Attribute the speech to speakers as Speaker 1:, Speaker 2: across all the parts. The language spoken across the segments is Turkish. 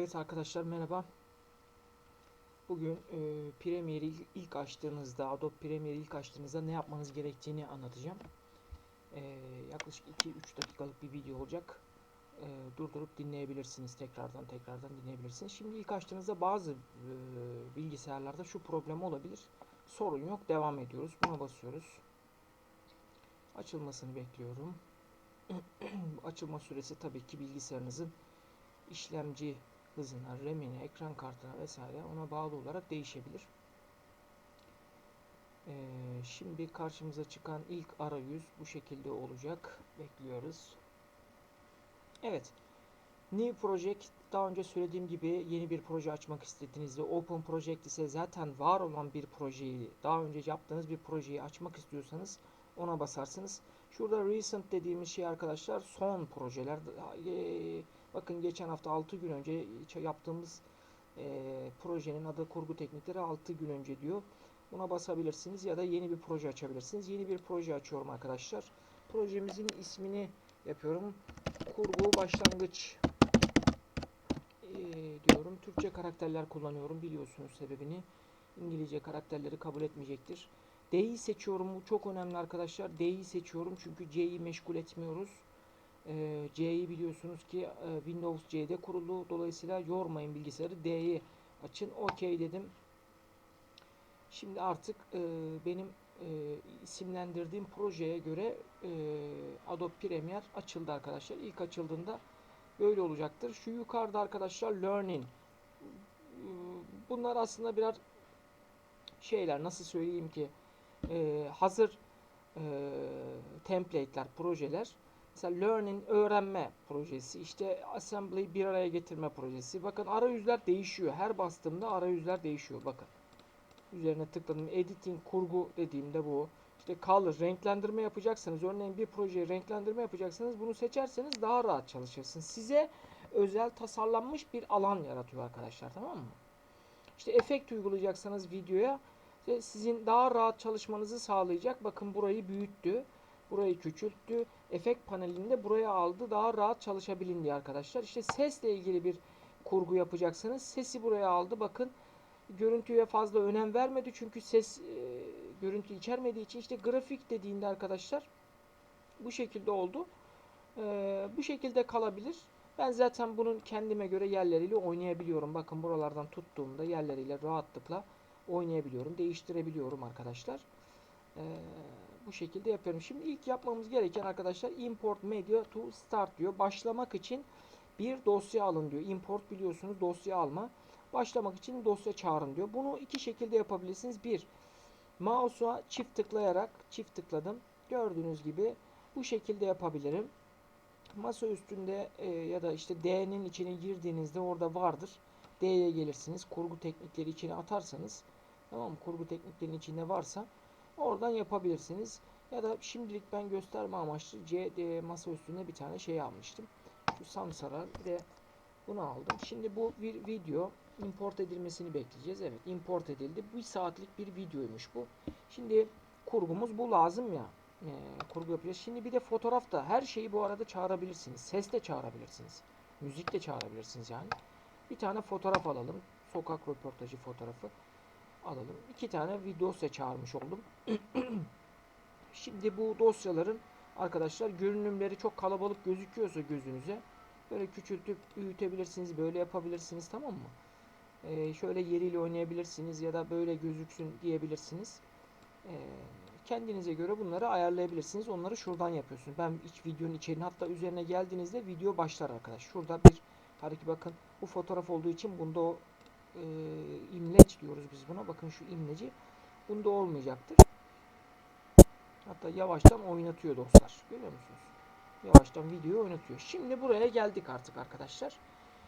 Speaker 1: Evet arkadaşlar merhaba. Bugün e, Premiere'i ilk açtığınızda, Adobe Premiere'i ilk açtığınızda ne yapmanız gerektiğini anlatacağım. E, yaklaşık 2-3 dakikalık bir video olacak. E, durdurup dinleyebilirsiniz. Tekrardan tekrardan dinleyebilirsiniz. Şimdi ilk açtığınızda bazı e, bilgisayarlarda şu problem olabilir. Sorun yok. Devam ediyoruz. Buna basıyoruz. Açılmasını bekliyorum. Açılma süresi tabii ki bilgisayarınızın işlemci hızına, RAM'ine, ekran kartına vesaire ona bağlı olarak değişebilir. Ee, şimdi karşımıza çıkan ilk arayüz bu şekilde olacak. Bekliyoruz. Evet. New Project daha önce söylediğim gibi yeni bir proje açmak istediğinizde Open Project ise zaten var olan bir projeyi daha önce yaptığınız bir projeyi açmak istiyorsanız ona basarsınız. Şurada recent dediğimiz şey arkadaşlar son projeler. Bakın geçen hafta 6 gün önce yaptığımız e, projenin adı kurgu teknikleri 6 gün önce diyor. Buna basabilirsiniz ya da yeni bir proje açabilirsiniz. Yeni bir proje açıyorum arkadaşlar. Projemizin ismini yapıyorum. Kurgu başlangıç e, diyorum. Türkçe karakterler kullanıyorum. Biliyorsunuz sebebini. İngilizce karakterleri kabul etmeyecektir. D'yi seçiyorum. Bu çok önemli arkadaşlar. D'yi seçiyorum çünkü C'yi meşgul etmiyoruz. Ee, C'yi biliyorsunuz ki e, Windows C'de kurulu. Dolayısıyla yormayın bilgisayarı. D'yi açın. OK dedim. Şimdi artık e, benim e, isimlendirdiğim projeye göre Adobe Premiere açıldı arkadaşlar. İlk açıldığında böyle olacaktır. Şu yukarıda arkadaşlar Learning. Bunlar aslında birer şeyler nasıl söyleyeyim ki hazır template'ler, projeler. Mesela learning öğrenme projesi, işte assembly bir araya getirme projesi. Bakın arayüzler değişiyor. Her bastığımda arayüzler değişiyor. Bakın. Üzerine tıkladım. Editing, kurgu dediğimde bu. İşte color, renklendirme yapacaksanız, örneğin bir projeye renklendirme yapacaksanız bunu seçerseniz daha rahat çalışırsınız. Size özel tasarlanmış bir alan yaratıyor arkadaşlar. Tamam mı? İşte efekt uygulayacaksanız videoya sizin daha rahat çalışmanızı sağlayacak. Bakın burayı büyüttü. Burayı küçülttü. Efekt panelini de buraya aldı. Daha rahat çalışabilin diye arkadaşlar. İşte sesle ilgili bir kurgu yapacaksanız sesi buraya aldı. Bakın görüntüye fazla önem vermedi. Çünkü ses e, görüntü içermediği için işte grafik dediğinde arkadaşlar bu şekilde oldu. E, bu şekilde kalabilir. Ben zaten bunun kendime göre yerleriyle oynayabiliyorum. Bakın buralardan tuttuğumda yerleriyle rahatlıkla oynayabiliyorum. Değiştirebiliyorum arkadaşlar. Eee bu şekilde yapıyorum. Şimdi ilk yapmamız gereken arkadaşlar import media to start diyor. Başlamak için bir dosya alın diyor. Import biliyorsunuz dosya alma. Başlamak için dosya çağırın diyor. Bunu iki şekilde yapabilirsiniz. Bir, mouse'a çift tıklayarak çift tıkladım. Gördüğünüz gibi bu şekilde yapabilirim. Masa üstünde e, ya da işte D'nin içine girdiğinizde orada vardır. D'ye gelirsiniz. Kurgu teknikleri içine atarsanız tamam mı? Kurgu tekniklerinin içinde varsa Oradan yapabilirsiniz. Ya da şimdilik ben gösterme amaçlı CD masa üstünde bir tane şey almıştım. Şu Samsara ve bunu aldım. Şimdi bu bir video import edilmesini bekleyeceğiz. Evet import edildi. Bir saatlik bir videoymuş bu. Şimdi kurgumuz bu lazım ya. E, kurgu yapacağız. Şimdi bir de fotoğrafta her şeyi bu arada çağırabilirsiniz. Ses de çağırabilirsiniz. Müzik de çağırabilirsiniz yani. Bir tane fotoğraf alalım. Sokak röportajı fotoğrafı alalım. İki tane bir dosya çağırmış oldum. Şimdi bu dosyaların arkadaşlar görünümleri çok kalabalık gözüküyorsa gözünüze böyle küçültüp büyütebilirsiniz. Böyle yapabilirsiniz tamam mı? Ee, şöyle yeriyle oynayabilirsiniz ya da böyle gözüksün diyebilirsiniz. Ee, kendinize göre bunları ayarlayabilirsiniz. Onları şuradan yapıyorsunuz. Ben hiç videonun içeriğini hatta üzerine geldiğinizde video başlar arkadaş. Şurada bir hareket bakın bu fotoğraf olduğu için bunda o e, imleç diyoruz biz buna. Bakın şu imleci. Bunda olmayacaktır. Hatta yavaştan oynatıyor dostlar. Görüyor musunuz? Yavaştan videoyu oynatıyor. Şimdi buraya geldik artık arkadaşlar.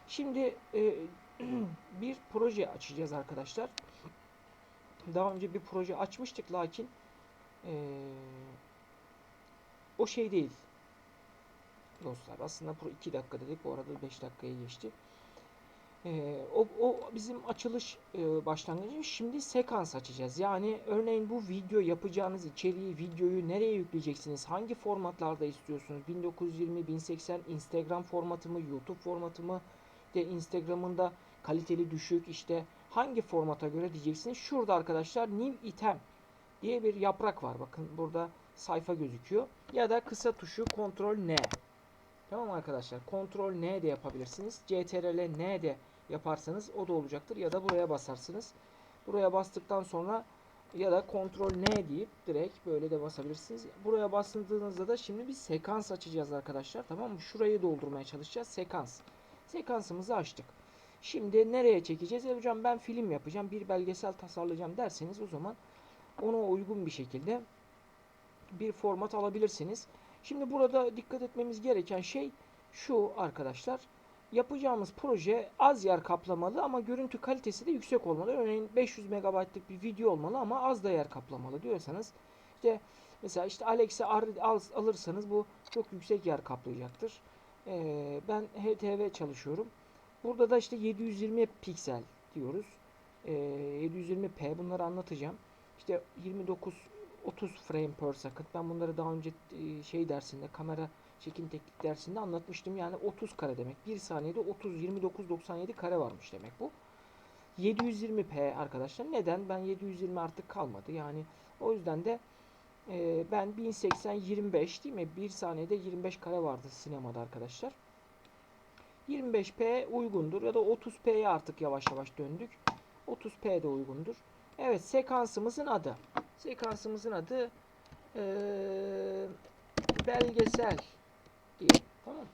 Speaker 1: Şimdi e, bir proje açacağız arkadaşlar. Daha önce bir proje açmıştık lakin e, o şey değil. Dostlar aslında bu 2 dakika dedik. Bu arada 5 dakikaya geçti. Ee, o, o bizim açılış e, başlangıcı. Şimdi sekans açacağız. Yani örneğin bu video yapacağınız içeriği, videoyu nereye yükleyeceksiniz? Hangi formatlarda istiyorsunuz? 1920, 1080 Instagram formatı mı, YouTube formatı mı, de Instagram'ında kaliteli düşük işte hangi formata göre diyeceksiniz. Şurada arkadaşlar new item diye bir yaprak var. Bakın burada sayfa gözüküyor. Ya da kısa tuşu kontrol N. Tamam arkadaşlar? Kontrol N de yapabilirsiniz. CTRL N de yaparsanız o da olacaktır. Ya da buraya basarsınız. Buraya bastıktan sonra ya da kontrol N deyip direkt böyle de basabilirsiniz. Buraya bastığınızda da şimdi bir sekans açacağız arkadaşlar. Tamam mı? Şurayı doldurmaya çalışacağız. Sekans. Sekansımızı açtık. Şimdi nereye çekeceğiz? E hocam ben film yapacağım, bir belgesel tasarlayacağım derseniz o zaman ona uygun bir şekilde bir format alabilirsiniz. Şimdi burada dikkat etmemiz gereken şey şu arkadaşlar. Yapacağımız proje az yer kaplamalı ama görüntü kalitesi de yüksek olmalı. Örneğin 500 MB'lık bir video olmalı ama az da yer kaplamalı diyorsanız işte mesela işte Alex'i al- alırsanız bu çok yüksek yer kaplayacaktır. Ee, ben HTV çalışıyorum. Burada da işte 720 piksel diyoruz. Ee, 720p bunları anlatacağım. İşte 29 30 frame per second. Ben bunları daha önce e, şey dersinde kamera çekim teknik dersinde anlatmıştım. Yani 30 kare demek. 1 saniyede 30 29 97 kare varmış demek bu. 720p arkadaşlar. Neden? Ben 720 artık kalmadı. Yani o yüzden de e, ben 1080 25 değil mi? 1 saniyede 25 kare vardı sinemada arkadaşlar. 25p uygundur ya da 30p'ye artık yavaş yavaş döndük. 30p de uygundur. Evet sekansımızın adı. Sekansımızın adı eee, belgesel. Tamam mı?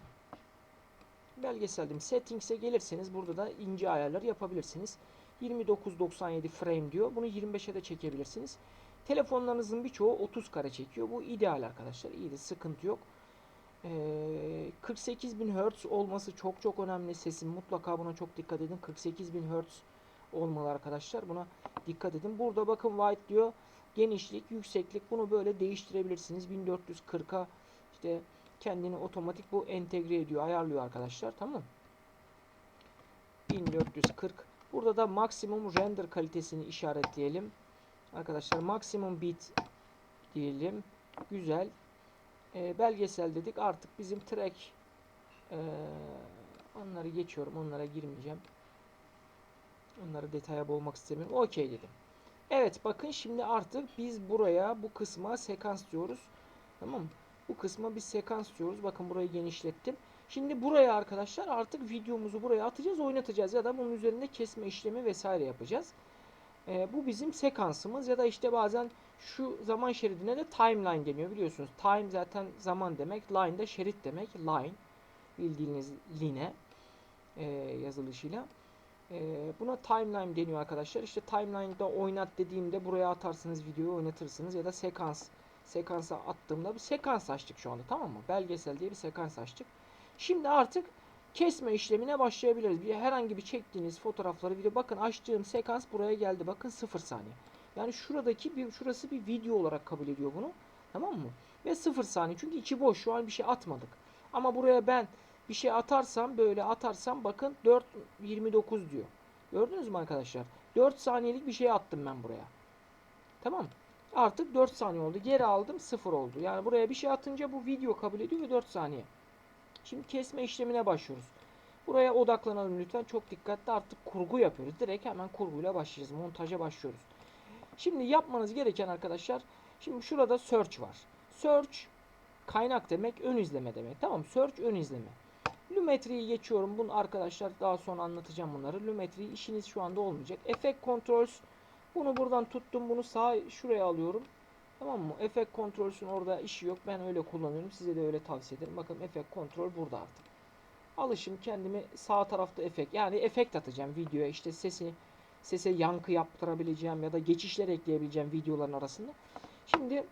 Speaker 1: Belgesel diyeyim. Settings'e gelirseniz burada da ince ayarlar yapabilirsiniz. 29.97 frame diyor. Bunu 25'e de çekebilirsiniz. Telefonlarınızın birçoğu 30 kare çekiyor. Bu ideal arkadaşlar. İyi de sıkıntı yok. Ee, 48.000 Hz olması çok çok önemli. Sesin mutlaka buna çok dikkat edin. 48.000 Hz olmalı arkadaşlar. Buna dikkat edin. Burada bakın white diyor. Genişlik, yükseklik bunu böyle değiştirebilirsiniz. 1440'a işte kendini otomatik bu entegre ediyor, ayarlıyor arkadaşlar. Tamam 1440. Burada da maksimum render kalitesini işaretleyelim. Arkadaşlar maksimum bit diyelim. Güzel. Ee, belgesel dedik. Artık bizim track ee, onları geçiyorum. Onlara girmeyeceğim. Onları detaya boğmak istemiyorum. Okey dedim. Evet bakın şimdi artık biz buraya bu kısma sekans diyoruz. Tamam mı? Bu kısma bir sekans diyoruz. Bakın burayı genişlettim. Şimdi buraya arkadaşlar artık videomuzu buraya atacağız, oynatacağız ya da bunun üzerinde kesme işlemi vesaire yapacağız. Ee, bu bizim sekansımız ya da işte bazen şu zaman şeridine de timeline deniyor biliyorsunuz. Time zaten zaman demek, line de şerit demek. Line bildiğiniz line e, yazılışıyla. E, buna timeline deniyor arkadaşlar. İşte timeline'da oynat dediğimde buraya atarsınız videoyu oynatırsınız ya da sekans sekansa attığımda bir sekans açtık şu anda tamam mı? Belgesel diye bir sekans açtık. Şimdi artık kesme işlemine başlayabiliriz. Bir herhangi bir çektiğiniz fotoğrafları video bakın açtığım sekans buraya geldi. Bakın 0 saniye. Yani şuradaki bir şurası bir video olarak kabul ediyor bunu. Tamam mı? Ve 0 saniye. Çünkü içi boş. Şu an bir şey atmadık. Ama buraya ben bir şey atarsam böyle atarsam bakın 4.29 diyor. Gördünüz mü arkadaşlar? 4 saniyelik bir şey attım ben buraya. Tamam mı? Artık 4 saniye oldu. Geri aldım 0 oldu. Yani buraya bir şey atınca bu video kabul ediyor ve 4 saniye. Şimdi kesme işlemine başlıyoruz. Buraya odaklanalım lütfen. Çok dikkatli artık kurgu yapıyoruz. Direkt hemen kurguyla başlayacağız. Montaja başlıyoruz. Şimdi yapmanız gereken arkadaşlar. Şimdi şurada search var. Search kaynak demek, ön izleme demek. Tamam Search ön izleme. Lumetri'yi geçiyorum. Bunu arkadaşlar daha sonra anlatacağım bunları. Lumetri işiniz şu anda olmayacak. Effect Controls bunu buradan tuttum. Bunu sağ şuraya alıyorum. Tamam mı? Effect Controls'ün orada işi yok. Ben öyle kullanıyorum. Size de öyle tavsiye ederim. Bakın Effect Control burada artık. Alışım kendimi sağ tarafta efekt yani efekt atacağım videoya. işte sesi sese yankı yaptırabileceğim ya da geçişler ekleyebileceğim videoların arasında. Şimdi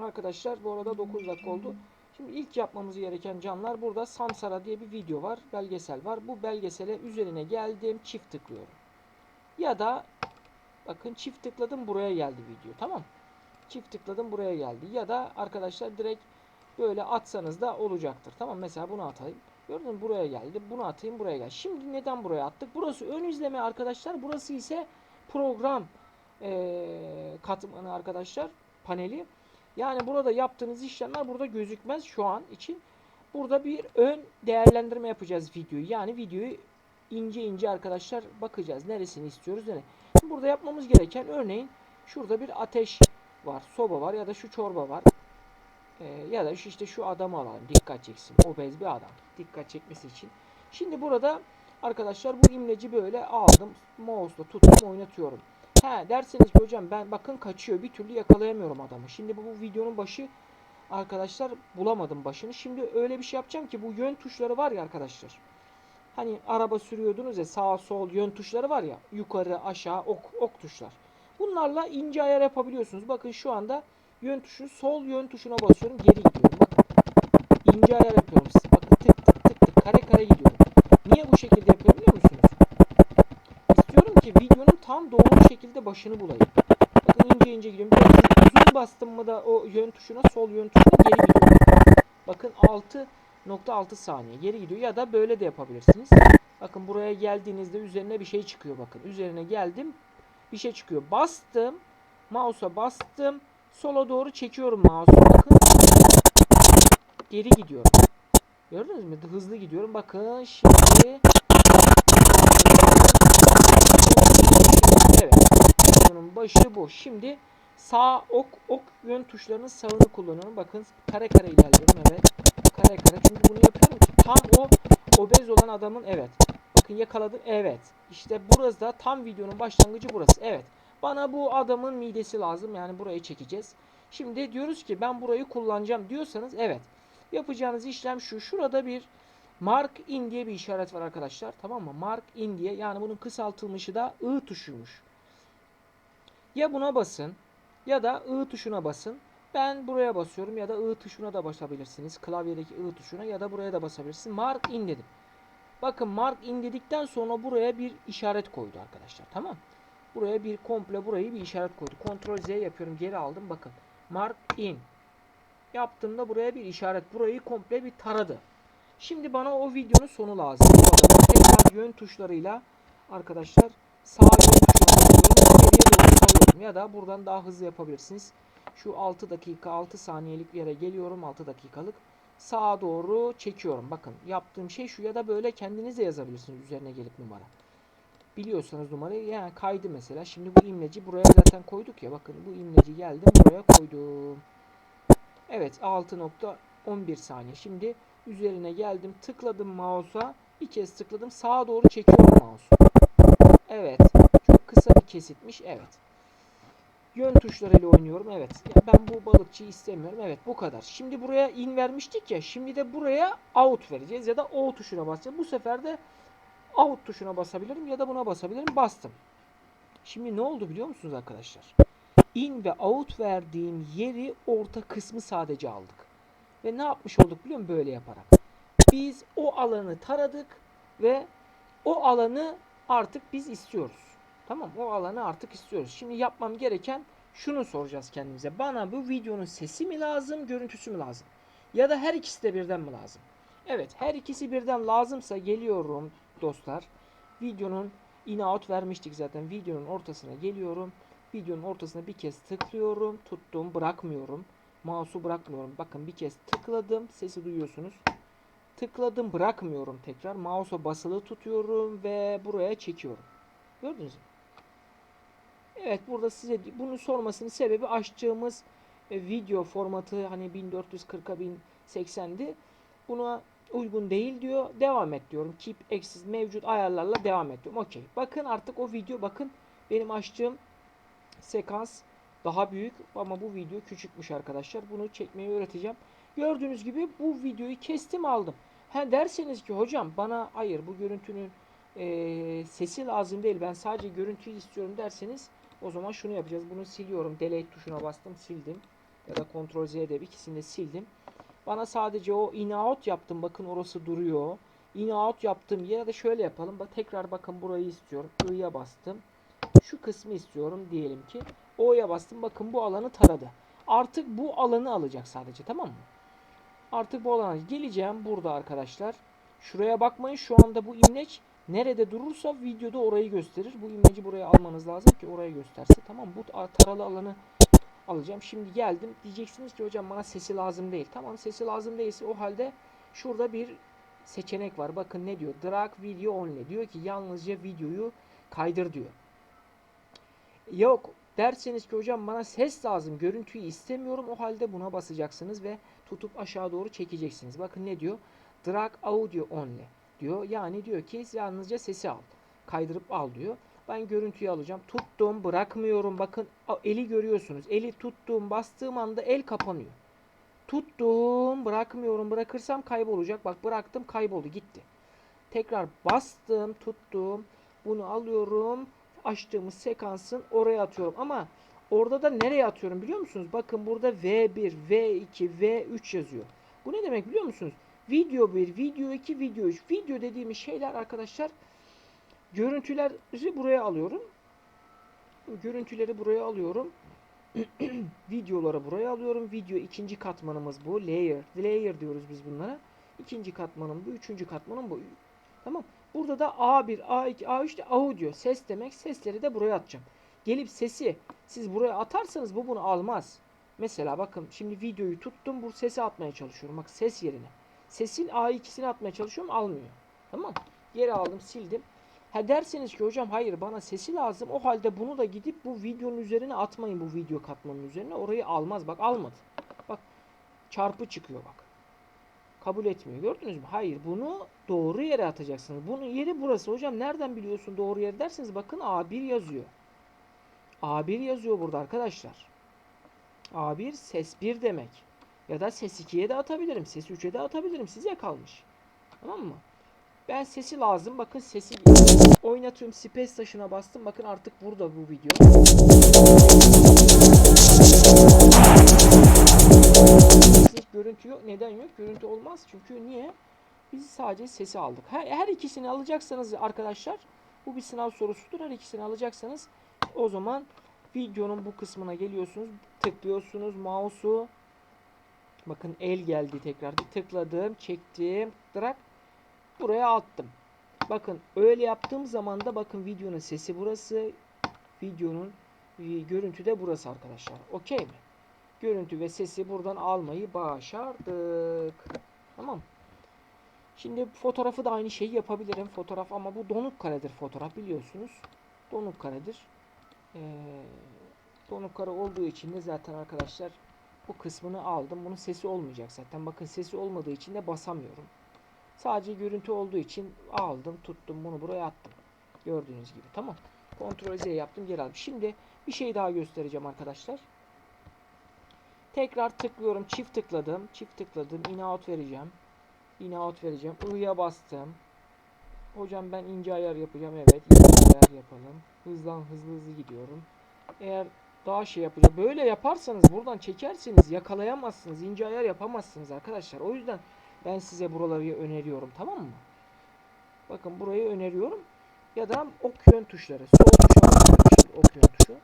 Speaker 1: arkadaşlar bu arada 9 dakika oldu. Şimdi ilk yapmamız gereken canlar burada Samsara diye bir video var. Belgesel var. Bu belgesele üzerine geldim. Çift tıklıyorum. Ya da bakın çift tıkladım buraya geldi video. Tamam Çift tıkladım buraya geldi. Ya da arkadaşlar direkt böyle atsanız da olacaktır. Tamam mesela bunu atayım. Gördün mü buraya geldi. Bunu atayım buraya gel. Şimdi neden buraya attık? Burası ön izleme arkadaşlar. Burası ise program ee, katmanı arkadaşlar. Paneli. Yani burada yaptığınız işlemler burada gözükmez şu an için. Burada bir ön değerlendirme yapacağız videoyu. Yani videoyu ince ince arkadaşlar bakacağız. Neresini istiyoruz, nere. Burada yapmamız gereken örneğin şurada bir ateş var, soba var ya da şu çorba var. Ee, ya da şu işte şu adamı alalım. Dikkat çeksin. Obez bir adam. Dikkat çekmesi için. Şimdi burada arkadaşlar bu imleci böyle aldım. Mouse'la tuttum oynatıyorum. He derseniz ki hocam ben bakın kaçıyor. Bir türlü yakalayamıyorum adamı. Şimdi bu, bu videonun başı arkadaşlar bulamadım başını. Şimdi öyle bir şey yapacağım ki bu yön tuşları var ya arkadaşlar. Hani araba sürüyordunuz ya sağ sol yön tuşları var ya yukarı aşağı ok ok tuşlar. Bunlarla ince ayar yapabiliyorsunuz. Bakın şu anda yön tuşu sol yön tuşuna basıyorum geri gidiyorum. Bakın ince ayar yapıyorum. 6.6 saniye geri gidiyor ya da böyle de yapabilirsiniz. Bakın buraya geldiğinizde üzerine bir şey çıkıyor bakın. Üzerine geldim bir şey çıkıyor. Bastım. Mouse'a bastım. Sola doğru çekiyorum mouse'u. Bakın. Geri gidiyorum. Gördünüz mü? Hızlı gidiyorum. Bakın şimdi. Evet. Bunun başı bu. Şimdi sağ ok ok yön tuşlarının sağını kullanıyorum. Bakın kare kare ilerliyorum. Evet. Kare kare. Çünkü bunu yapıyorum ki tam o obez olan adamın evet. Bakın yakaladım. Evet. İşte burası da tam videonun başlangıcı burası. Evet. Bana bu adamın midesi lazım. Yani burayı çekeceğiz. Şimdi diyoruz ki ben burayı kullanacağım diyorsanız evet. Yapacağınız işlem şu. Şurada bir Mark in diye bir işaret var arkadaşlar. Tamam mı? Mark in diye. Yani bunun kısaltılmışı da I tuşuymuş. Ya buna basın ya da I tuşuna basın. Ben buraya basıyorum ya da I tuşuna da basabilirsiniz. Klavyedeki I tuşuna ya da buraya da basabilirsiniz. Mark in dedim. Bakın mark in dedikten sonra buraya bir işaret koydu arkadaşlar. Tamam. Buraya bir komple burayı bir işaret koydu. Ctrl Z yapıyorum. Geri aldım. Bakın. Mark in. Yaptığımda buraya bir işaret. Burayı komple bir taradı. Şimdi bana o videonun sonu lazım. Tekrar yön tuşlarıyla arkadaşlar sağ yön salıyorum. Ya da buradan daha hızlı yapabilirsiniz. Şu 6 dakika 6 saniyelik yere geliyorum. 6 dakikalık sağa doğru çekiyorum. Bakın yaptığım şey şu ya da böyle kendiniz de yazabilirsiniz üzerine gelip numara. Biliyorsanız numarayı yani kaydı mesela. Şimdi bu imleci buraya zaten koyduk ya. Bakın bu imleci geldim buraya koydum. Evet 6.11 saniye. Şimdi üzerine geldim tıkladım mouse'a. Bir kez tıkladım sağa doğru çekiyorum mouse'u. Evet. Çok kısa bir kesitmiş. Evet. Yön tuşlarıyla oynuyorum. Evet. Ya ben bu balıkçıyı istemiyorum. Evet bu kadar. Şimdi buraya in vermiştik ya. Şimdi de buraya out vereceğiz ya da o tuşuna basacağız. Bu sefer de out tuşuna basabilirim ya da buna basabilirim. Bastım. Şimdi ne oldu biliyor musunuz arkadaşlar? In ve out verdiğim yeri orta kısmı sadece aldık. Ve ne yapmış olduk biliyor musun böyle yaparak? Biz o alanı taradık ve o alanı artık biz istiyoruz. Tamam o alanı artık istiyoruz. Şimdi yapmam gereken şunu soracağız kendimize. Bana bu videonun sesi mi lazım, görüntüsü mü lazım? Ya da her ikisi de birden mi lazım? Evet her ikisi birden lazımsa geliyorum dostlar. Videonun in out vermiştik zaten. Videonun ortasına geliyorum. Videonun ortasına bir kez tıklıyorum. Tuttum bırakmıyorum. Mouse'u bırakmıyorum. Bakın bir kez tıkladım. Sesi duyuyorsunuz. Tıkladım bırakmıyorum tekrar. Mouse'a basılı tutuyorum ve buraya çekiyorum. Gördünüz mü? Evet burada size bunu sormasının sebebi açtığımız e, video formatı hani 1440'a 1080'di. Buna uygun değil diyor. Devam et diyorum. Keep access mevcut ayarlarla devam et diyorum. Okey. Bakın artık o video bakın benim açtığım sekans daha büyük ama bu video küçükmüş arkadaşlar. Bunu çekmeyi öğreteceğim. Gördüğünüz gibi bu videoyu kestim aldım. Ha derseniz ki hocam bana hayır bu görüntünün e, sesi lazım değil. Ben sadece görüntüyü istiyorum derseniz o zaman şunu yapacağız. Bunu siliyorum. Delete tuşuna bastım sildim. Ya da Ctrl Z'de ikisini de sildim. Bana sadece o in out yaptım. Bakın orası duruyor. In out yaptım. Ya da şöyle yapalım. Bak tekrar bakın burayı istiyorum. I'ya bastım. Şu kısmı istiyorum diyelim ki. O'ya bastım. Bakın bu alanı taradı. Artık bu alanı alacak sadece tamam mı? Artık bu alana geleceğim burada arkadaşlar. Şuraya bakmayın. Şu anda bu imleç nerede durursa videoda orayı gösterir. Bu imleci buraya almanız lazım ki orayı gösterse. Tamam bu taralı alanı alacağım. Şimdi geldim. Diyeceksiniz ki hocam bana sesi lazım değil. Tamam sesi lazım değilse o halde Şurada bir seçenek var. Bakın ne diyor? Drag video only. Diyor ki yalnızca videoyu kaydır diyor. Yok derseniz ki hocam bana ses lazım, görüntüyü istemiyorum. O halde buna basacaksınız ve tutup aşağı doğru çekeceksiniz. Bakın ne diyor? Drag audio only diyor. Yani diyor ki yalnızca sesi al. Kaydırıp al diyor. Ben görüntüyü alacağım. Tuttum, bırakmıyorum. Bakın eli görüyorsunuz. Eli tuttuğum, bastığım anda el kapanıyor. Tuttum, bırakmıyorum. Bırakırsam kaybolacak. Bak bıraktım, kayboldu, gitti. Tekrar bastım, tuttum. Bunu alıyorum. Açtığımız sekansın oraya atıyorum. Ama orada da nereye atıyorum biliyor musunuz? Bakın burada V1, V2, V3 yazıyor. Bu ne demek biliyor musunuz? Video 1, video 2, video 3. Video dediğimiz şeyler arkadaşlar görüntüleri buraya alıyorum. Görüntüleri buraya alıyorum. Videoları buraya alıyorum. Video ikinci katmanımız bu. Layer. Layer diyoruz biz bunlara. İkinci katmanım bu. Üçüncü katmanım bu. Tamam. Burada da A1, A2, A3 de audio. Ses demek. Sesleri de buraya atacağım. Gelip sesi siz buraya atarsanız bu bunu almaz. Mesela bakın şimdi videoyu tuttum. Bu sesi atmaya çalışıyorum. Bak ses yerine. Sesin A2'sini atmaya çalışıyorum. Almıyor. Tamam. Geri aldım sildim. Ha derseniz ki hocam hayır bana sesi lazım. O halde bunu da gidip bu videonun üzerine atmayın bu video katmanın üzerine. Orayı almaz. Bak almadı. Bak çarpı çıkıyor bak. Kabul etmiyor. Gördünüz mü? Hayır bunu doğru yere atacaksınız. Bunun yeri burası. Hocam nereden biliyorsun doğru yer derseniz bakın A1 yazıyor. A1 yazıyor burada arkadaşlar. A1 ses 1 demek. Ya da ses 2'ye de atabilirim. Ses 3'e de atabilirim. Size kalmış. Tamam mı? Ben sesi lazım. Bakın sesi oynatıyorum. Space taşına bastım. Bakın artık burada bu video. Hiç görüntü yok. Neden yok? Görüntü olmaz. Çünkü niye? Biz sadece sesi aldık. Her, her ikisini alacaksanız arkadaşlar bu bir sınav sorusudur. Her ikisini alacaksanız o zaman videonun bu kısmına geliyorsunuz. Tıklıyorsunuz mouse'u. Bakın el geldi tekrar. Bir tıkladım, çektim, drag buraya attım. Bakın öyle yaptığım zaman da bakın videonun sesi burası. Videonun e, görüntü de burası arkadaşlar. Okey mi? Görüntü ve sesi buradan almayı başardık. Tamam. Şimdi fotoğrafı da aynı şeyi yapabilirim. Fotoğraf ama bu donuk karedir fotoğraf biliyorsunuz. Donuk karedir. Ee, donuk kare olduğu için de zaten arkadaşlar bu kısmını aldım. Bunun sesi olmayacak zaten. Bakın sesi olmadığı için de basamıyorum. Sadece görüntü olduğu için aldım, tuttum, bunu buraya attım. Gördüğünüz gibi. Tamam. Ctrl Z yaptım, geri aldım. Şimdi bir şey daha göstereceğim arkadaşlar. Tekrar tıklıyorum. Çift tıkladım. Çift tıkladım. In out vereceğim. In out vereceğim. I'ya bastım. Hocam ben ince ayar yapacağım. Evet. ince ayar yapalım. Hızlan hızlı hızlı gidiyorum. Eğer daha şey yapacağım. Böyle yaparsanız buradan çekerseniz yakalayamazsınız. ince ayar yapamazsınız arkadaşlar. O yüzden ben size buraları öneriyorum. Tamam mı? Bakın burayı öneriyorum. Ya da ok yön tuşları. Sol şimdi ok yön tuşu.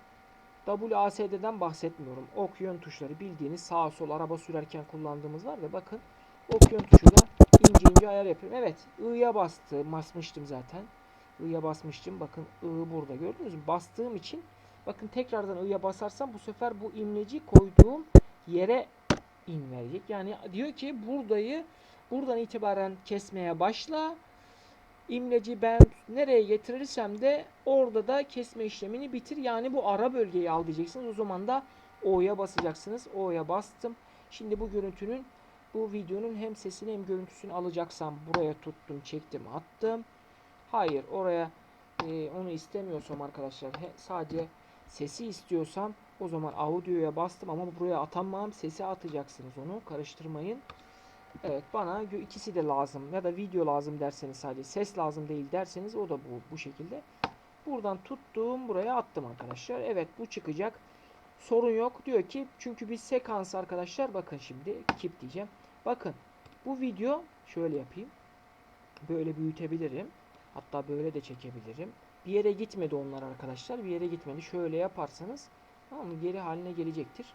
Speaker 1: WASD'den bahsetmiyorum. Ok yön tuşları bildiğiniz sağ sol araba sürerken kullandığımız var ve bakın ok yön tuşuyla ince ince ayar yapıyorum. Evet I'ya bastım. Basmıştım zaten. I'ya basmıştım. Bakın I burada gördünüz mü? Bastığım için bakın tekrardan I'ya basarsam bu sefer bu imleci koyduğum yere in verecek. Yani diyor ki buradayı buradan itibaren kesmeye başla. İmleci ben nereye getirirsem de orada da kesme işlemini bitir. Yani bu ara bölgeyi al diyeceksiniz. O zaman da O'ya basacaksınız. O'ya bastım. Şimdi bu görüntünün bu videonun hem sesini hem görüntüsünü alacaksam buraya tuttum, çektim, attım. Hayır oraya e, onu istemiyorsam arkadaşlar he, sadece sesi istiyorsam o zaman audio'ya bastım ama buraya atamam. Sesi atacaksınız onu. Karıştırmayın. Evet bana ikisi de lazım ya da video lazım derseniz sadece ses lazım değil derseniz o da bu bu şekilde. Buradan tuttum buraya attım arkadaşlar. Evet bu çıkacak. Sorun yok diyor ki çünkü bir sekans arkadaşlar bakın şimdi keep diyeceğim. Bakın bu video şöyle yapayım. Böyle büyütebilirim. Hatta böyle de çekebilirim. Bir yere gitmedi onlar arkadaşlar. Bir yere gitmedi. Şöyle yaparsanız tamam mı? Geri haline gelecektir.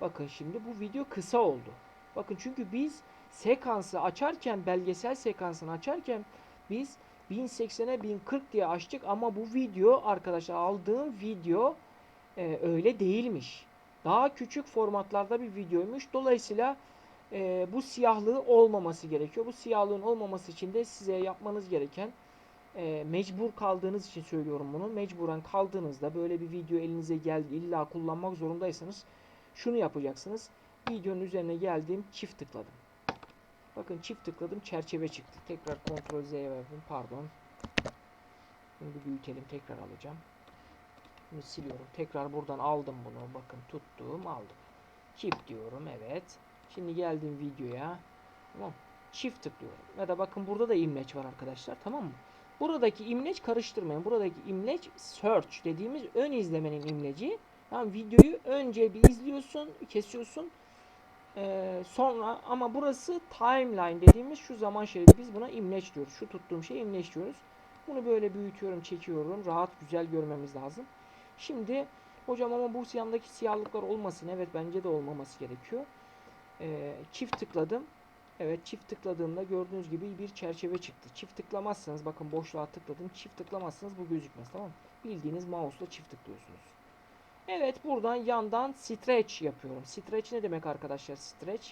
Speaker 1: Bakın şimdi bu video kısa oldu. Bakın çünkü biz sekansı açarken belgesel sekansını açarken biz 1080'e 1040 diye açtık ama bu video arkadaşlar aldığım video e, öyle değilmiş. Daha küçük formatlarda bir videoymuş. Dolayısıyla e, bu siyahlığı olmaması gerekiyor. Bu siyahlığın olmaması için de size yapmanız gereken e, mecbur kaldığınız için söylüyorum bunu. Mecburen kaldığınızda böyle bir video elinize geldi illa kullanmak zorundaysanız şunu yapacaksınız. Videonun üzerine geldim çift tıkladım. Bakın çift tıkladım çerçeve çıktı. Tekrar kontrol Z'ye verdim pardon. Bunu bir büyütelim tekrar alacağım. Bunu siliyorum. Tekrar buradan aldım bunu. Bakın tuttum aldım. Çift diyorum evet. Şimdi geldim videoya. Tamam. Çift tıklıyorum. Ya da bakın burada da imleç var arkadaşlar. Tamam mı? Buradaki imleç karıştırmayın. Buradaki imleç search dediğimiz ön izlemenin imleci. Tamam videoyu önce bir izliyorsun, kesiyorsun. Ee, sonra ama burası timeline dediğimiz şu zaman şeridi. Biz buna imleç diyoruz. Şu tuttuğum şey imleç diyoruz. Bunu böyle büyütüyorum, çekiyorum. Rahat, güzel görmemiz lazım. Şimdi hocam ama bu yandaki siyahlıklar olmasın. Evet bence de olmaması gerekiyor. Ee, çift tıkladım. Evet çift tıkladığımda gördüğünüz gibi bir çerçeve çıktı. Çift tıklamazsanız bakın boşluğa tıkladım. Çift tıklamazsanız bu gözükmez tamam mı? Bildiğiniz mouse'la çift tıklıyorsunuz. Evet buradan yandan stretch yapıyorum. Stretch ne demek arkadaşlar? Stretch.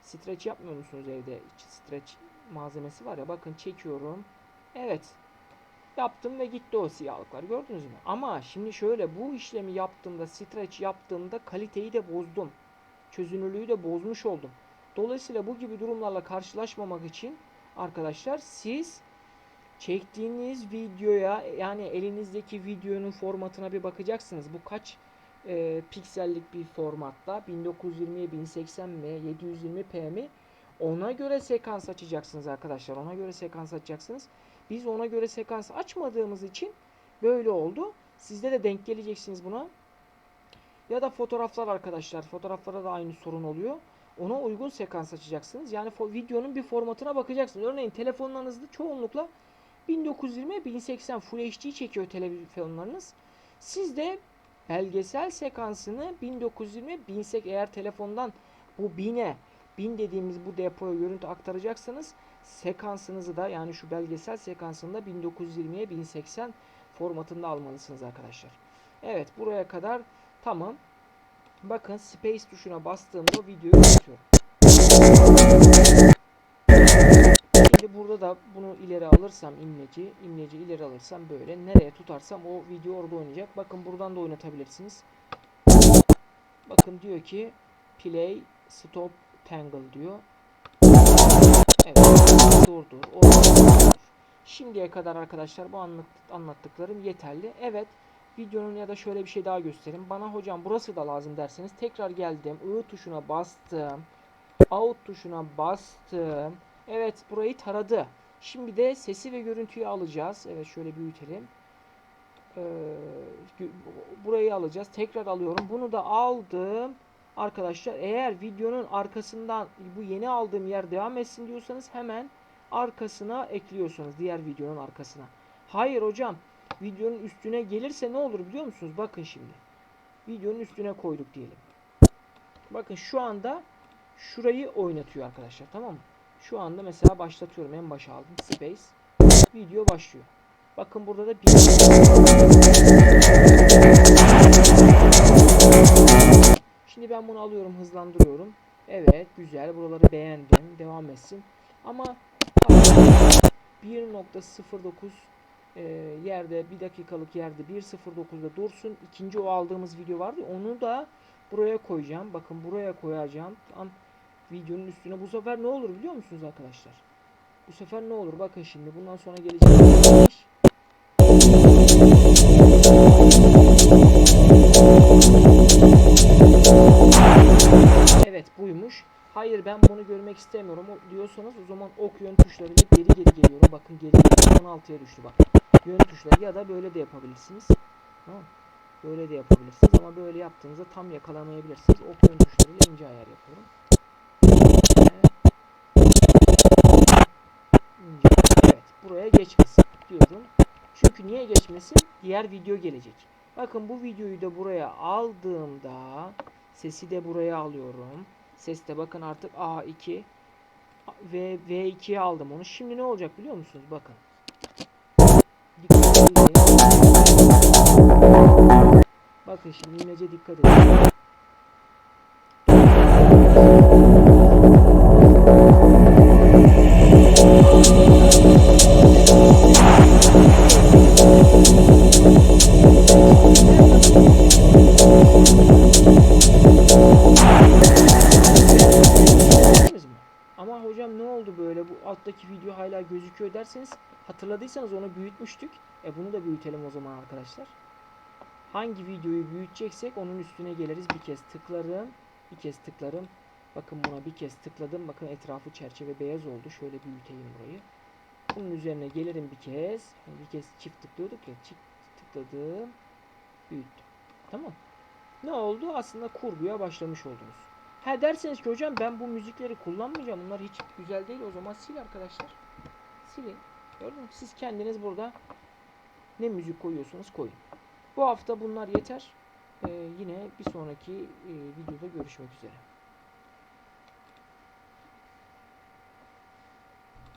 Speaker 1: Stretch yapmıyor musunuz evde? Stretch malzemesi var ya bakın çekiyorum. Evet. Yaptım ve gitti o siyahlıklar gördünüz mü? Ama şimdi şöyle bu işlemi yaptığımda stretch yaptığımda kaliteyi de bozdum. Çözünürlüğü de bozmuş oldum. Dolayısıyla bu gibi durumlarla karşılaşmamak için arkadaşlar siz çektiğiniz videoya yani elinizdeki videonun formatına bir bakacaksınız. Bu kaç e, piksellik bir formatta 1920'ye 1080 mi 720p mi ona göre sekans açacaksınız arkadaşlar. Ona göre sekans açacaksınız. Biz ona göre sekans açmadığımız için böyle oldu. Sizde de denk geleceksiniz buna. Ya da fotoğraflar arkadaşlar. Fotoğraflara da aynı sorun oluyor. Ona uygun sekans açacaksınız. Yani videonun bir formatına bakacaksınız. Örneğin telefonlarınızda çoğunlukla 1920 1080 Full HD çekiyor televizyonlarınız. Siz de belgesel sekansını 1920 1080 eğer telefondan bu 1000'e 1000 dediğimiz bu depoya görüntü aktaracaksanız sekansınızı da yani şu belgesel sekansını da 1920'ye 1080 formatında almalısınız arkadaşlar. Evet buraya kadar tamam. Bakın space tuşuna bastığımda videoyu unutuyorum. Şimdi burada da bunu ileri alırsam imleci, imleci ileri alırsam böyle nereye tutarsam o video orada oynayacak. Bakın buradan da oynatabilirsiniz. Bakın diyor ki play stop tangle diyor. Evet. Dur dur. Orada dur. Şimdiye kadar arkadaşlar bu anlattıklarım yeterli. Evet. Videonun ya da şöyle bir şey daha göstereyim. Bana hocam burası da lazım derseniz tekrar geldim. I tuşuna bastım. Out tuşuna bastım. Evet burayı taradı. Şimdi de sesi ve görüntüyü alacağız. Evet şöyle büyütelim. Ee, burayı alacağız. Tekrar alıyorum. Bunu da aldım. Arkadaşlar eğer videonun arkasından bu yeni aldığım yer devam etsin diyorsanız hemen arkasına ekliyorsunuz. Diğer videonun arkasına. Hayır hocam videonun üstüne gelirse ne olur biliyor musunuz? Bakın şimdi. Videonun üstüne koyduk diyelim. Bakın şu anda şurayı oynatıyor arkadaşlar tamam mı? Şu anda mesela başlatıyorum. En başa aldım. Space. Video başlıyor. Bakın burada da bir Şimdi ben bunu alıyorum, hızlandırıyorum. Evet, güzel. Buraları beğendim. Devam etsin. Ama 1.09 e, yerde, bir dakikalık yerde 1.09'da dursun. İkinci o aldığımız video vardı. Onu da buraya koyacağım. Bakın buraya koyacağım. Tam videonun üstüne. Bu sefer ne olur biliyor musunuz arkadaşlar? Bu sefer ne olur? Bakın şimdi bundan sonra gelecek. Evet buymuş. Hayır ben bunu görmek istemiyorum diyorsanız o zaman ok yön tuşlarıyla geri geri geliyorum. Bakın geri geri 16'ya düştü bak. Yön tuşları ya da böyle de yapabilirsiniz. Tamam. Böyle de yapabilirsiniz ama böyle yaptığınızda tam yakalamayabilirsiniz. Ok yön tuşlarıyla ince ayar yapıyorum. Evet buraya geçmesin diyorum. Çünkü niye geçmesin? Diğer video gelecek. Bakın bu videoyu da buraya aldığımda sesi de buraya alıyorum. Ses de bakın artık A2 ve V2'ye aldım onu. Şimdi ne olacak biliyor musunuz? Bakın. Bakın şimdi imece dikkat edin. Alttaki video hala gözüküyor derseniz hatırladıysanız onu büyütmüştük. E bunu da büyütelim o zaman arkadaşlar. Hangi videoyu büyüteceksek onun üstüne geliriz. Bir kez tıklarım. Bir kez tıklarım. Bakın buna bir kez tıkladım. Bakın etrafı çerçeve beyaz oldu. Şöyle büyüteyim burayı. Bunun üzerine gelirim bir kez. Hani bir kez çift tıklıyorduk ya. Çift tıkladım. Büyüttüm. Tamam. Ne oldu? Aslında kurguya başlamış oldunuz. Ha derseniz ki hocam ben bu müzikleri kullanmayacağım. Bunlar hiç güzel değil. O zaman sil arkadaşlar. Silin. Gördün mü? Siz kendiniz burada ne müzik koyuyorsunuz koyun. Bu hafta bunlar yeter. Ee, yine bir sonraki e, videoda görüşmek üzere.